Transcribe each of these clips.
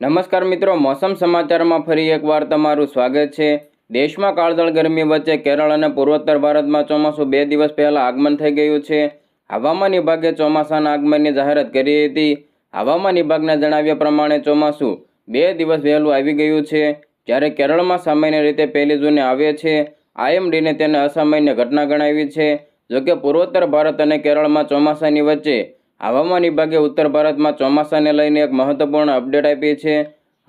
નમસ્કાર મિત્રો, મોસમ સમાચારમાં ફરી એકવાર તમારું સ્વાગત છે. દેશમાં કાળઝાળ ગરમી વચ્ચે કેરળ અને પૂર્વોત્તર ભારતમાં ચોમાસું બે દિવસ પહેલાં આગમન થઈ ગયું છે. હવામાન વિભાગે ચોમાસાના આગમનની જાહેરાત કરી હતી. હવામાન વિભાગના જણાવ્યા પ્રમાણે ચોમાસું બે દિવસ વહેલું આવી ગયું છે. જ્યારે કેરળમાં સામાન્ય રીતે પહેલી જૂને આવે છે, આઈએમડીને તેને અસામાન્ય ઘટના ગણાવી છે. જોકે પૂર્વોત્તર ભારત અને કેરળમાં ચોમાસાની વચ્ચે હવામાન વિભાગે ઉત્તર ભારતમાં ચોમાસાને લઈને એક મહત્વપૂર્ણ અપડેટ આપી છે.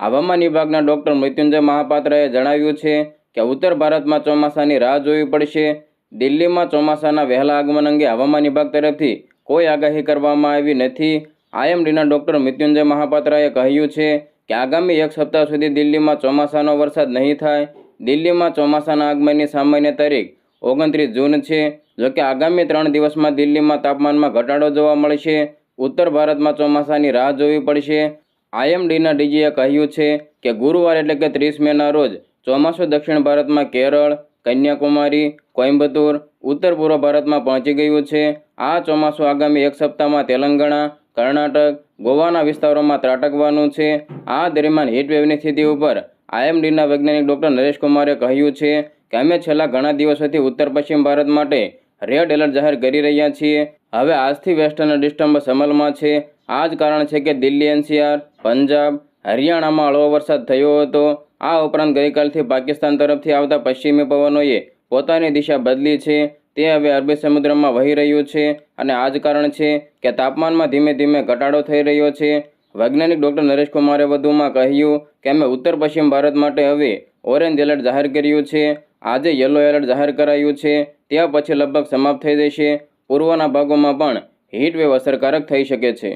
હવામાન વિભાગના ડૉક્ટર મૃત્યુંજય મહાપાત્રએ જણાવ્યું છે કે ઉત્તર ભારતમાં ચોમાસાની રાહ જોવી પડશે. દિલ્હીમાં ચોમાસાના વહેલા આગમન અંગે હવામાન વિભાગ તરફથી કોઈ આગાહી કરવામાં આવી નથી. આઈએમડીના ડૉક્ટર મૃત્યુંજય મહાપાત્રએ કહ્યું છે કે આગામી એક સપ્તાહ સુધી દિલ્હીમાં ચોમાસાનો વરસાદ નહીં થાય. દિલ્હીમાં ચોમાસાના આગમનની સામાન્ય તારીખ ઓગણત્રીસ જૂન છે. જોકે આગામી ત્રણ દિવસમાં દિલ્હીમાં તાપમાનમાં ઘટાડો જોવા મળશે. ઉત્તર ભારતમાં ચોમાસાની રાહ જોવી પડશે. આઈએમડીના ડીજીએ કહ્યું છે કે ગુરુવાર એટલે કે ત્રીસ મેના રોજ ચોમાસું દક્ષિણ ભારતમાં કેરળ, કન્યાકુમારી, કોઇમ્બતુર, ઉત્તર પૂર્વ ભારતમાં પહોંચી ગયું છે. આ ચોમાસું આગામી એક સપ્તાહમાં તેલંગાણા, કર્ણાટક, ગોવાના વિસ્તારોમાં ત્રાટકવાનું છે. આ દરમિયાન હીટવેવની સ્થિતિ ઉપર આઈએમડીના વૈજ્ઞાનિક ડૉક્ટર નરેશ કુમારે કહ્યું છે કે અમે છેલ્લા ઘણા દિવસોથી ઉત્તર પશ્ચિમ ભારત માટે રેડ એલર્ટ જાહેર કરી રહ્યા છીએ. હવે આજથી વેસ્ટર્ન ડિસ્ટર્બન્સ અમલમાં છે. આ જ કારણ છે કે દિલ્હી એનસીઆર, પંજાબ, હરિયાણામાં હળવો વરસાદ થયો હતો. આ ઉપરાંત ગઈકાલથી પાકિસ્તાન તરફથી આવતા પશ્ચિમી પવનોએ પોતાની દિશા બદલી છે. તે હવે અરબી સમુદ્રમાં વહી રહ્યું છે અને આ જ કારણ છે કે તાપમાનમાં ધીમે ધીમે ઘટાડો થઈ રહ્યો છે. વૈજ્ઞાનિક ડૉક્ટર નરેશ કુમારે વધુમાં કહ્યું કે અમે ઉત્તર પશ્ચિમ ભારત માટે હવે ઓરેન્જ એલર્ટ જાહેર કર્યું છે. આજે યલો એલર્ટ જાહેર કરાયું છે. ત્યાં પછી લગભગ સમાપ્ત થઈ જશે. પૂર્વના ભાગોમાં પણ હીટવેવ અસરકારક થઈ શકે છે.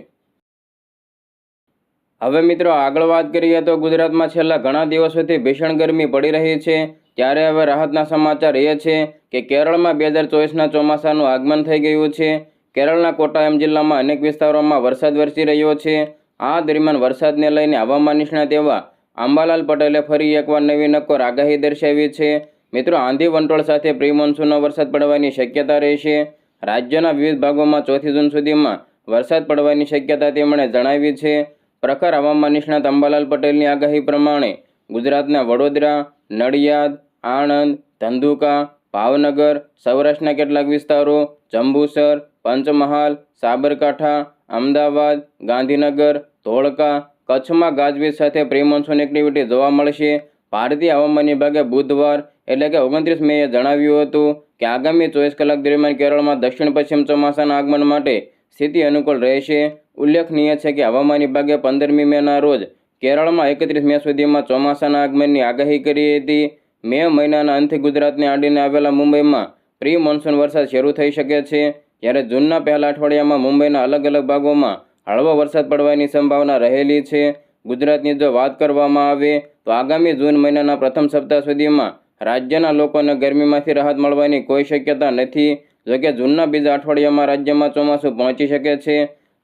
હવે મિત્રો આગળ વાત કરીએ તો ગુજરાતમાં છેલ્લા ઘણા દિવસોથી ભીષણ ગરમી પડી રહી છે. ત્યારે હવે રાહતના સમાચાર એ છે કે કેરળમાં બે હજાર ચોવીસના ચોમાસાનું આગમન થઈ ગયું છે. કેરળના કોટાયમ જિલ્લામાં અનેક વિસ્તારોમાં વરસાદ વરસી રહ્યો છે. આ દરમિયાન વરસાદને લઈને હવામાન નિષ્ણાત એવા અંબાલાલ પટેલે ફરી એકવાર નવી નક્કોર આગાહી દર્શાવી છે. મિત્રો, આંધી વંટોળ સાથે પ્રી મોન્સૂનનો વરસાદ પડવાની શક્યતા રહેશે. રાજ્યના વિવિધ ભાગોમાં ચોથી જૂન સુધીમાં વરસાદ પડવાની શક્યતા તેમણે જણાવી છે. પ્રખર હવામાન નિષ્ણાત અંબાલાલ પટેલની આગાહી પ્રમાણે ગુજરાતના વડોદરા, નડિયાદ, આણંદ, ધંધુકા, ભાવનગર, સૌરાષ્ટ્રના કેટલાક વિસ્તારો, જંબુસર, પંચમહાલ, સાબરકાંઠા, અમદાવાદ, ગાંધીનગર, ધોળકા, કચ્છમાં ગાજવીજ સાથે પ્રી મોન્સૂન એક્ટિવિટી જોવા મળશે. ભારતીય હવામાન વિભાગે બુધવાર એટલે કે ઓગણત્રીસ મેએ જણાવ્યું હતું કે આગામી ચોવીસ કલાક દરમિયાન કેરળમાં દક્ષિણ પશ્ચિમ ચોમાસાના આગમન માટે સ્થિતિ અનુકૂળ રહેશે. ઉલ્લેખનીય છે કે હવામાન વિભાગે પંદરમી મેના રોજ કેરળમાં એકત્રીસ મે સુધીમાં ચોમાસાના આગમનની આગાહી કરી હતી. મે મહિનાના અંતે ગુજરાતને આડીને આવેલા મુંબઈમાં પ્રી મોન્સૂન વરસાદ શરૂ થઈ શકે છે. જ્યારે જૂનના પહેલા અઠવાડિયામાં મુંબઈના અલગ અલગ ભાગોમાં હળવો વરસાદ પડવાની સંભાવના રહેલી છે. ગુજરાતની જો વાત કરવામાં આવે તો આગામી જૂન મહિનાના પ્રથમ સપ્તાહ સુધીમાં રાજ્યના લોકોને ગરમીમાંથી રાહત મળવાની કોઈ શક્યતા નથી. જોકે જૂનના બીજા અઠવાડિયામાં રાજ્યમાં ચોમાસું પહોંચી શકે છે.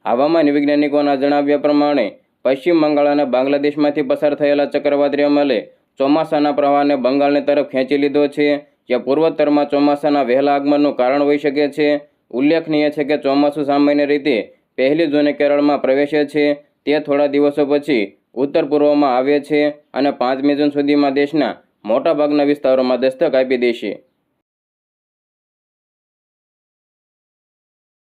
હવામાન વૈજ્ઞાનિકોના જણાવ્યા પ્રમાણે, પશ્ચિમ બંગાળ અને બાંગ્લાદેશમાંથી પસાર થયેલા ચક્રવાતી અમલે ચોમાસાના પ્રવાહને બંગાળની તરફ ખેંચી લીધો છે, જે પૂર્વોત્તરમાં ચોમાસાના વહેલા આગમનનું કારણ હોઈ શકે છે. ઉલ્લેખનીય છે કે ચોમાસું સામાન્ય રીતે પહેલી જૂને કેરળમાં પ્રવેશે છે. તે થોડા દિવસો પછી ઉત્તર પૂર્વમાં આવે છે અને પાંચમી જૂન સુધીમાં દેશના મોટાભાગના વિસ્તારોમાં દસ્તક આપી દેશે.